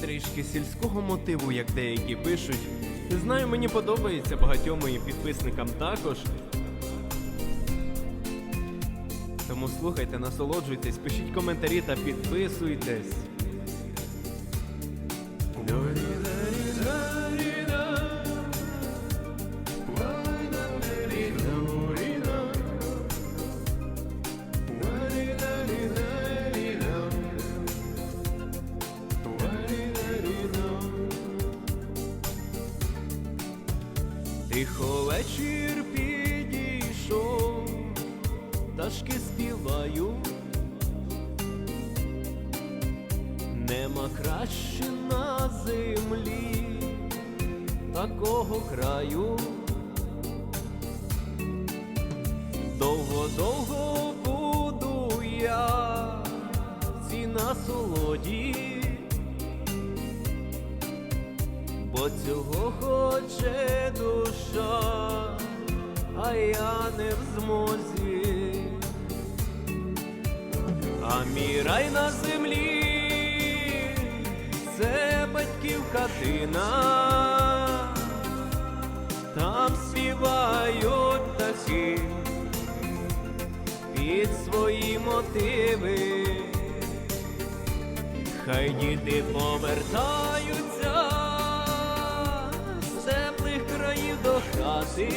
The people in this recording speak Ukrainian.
трішки сільського мотиву, як деякі пишуть. Знаю, мені подобається багатьом моїм підписникам також. Тому слухайте, насолоджуйтесь, пишіть коментарі та підписуйтесь. Тихо вечір підійшов, пташки співають, нема краще на землі такого краю. Довго-довго буду я в цій Бо цього хоче душа, а я не в змозі, а мій рай на землі, це батьків хатина, там співають птахи під свої мотиви. Хай діти повертаються з до хати,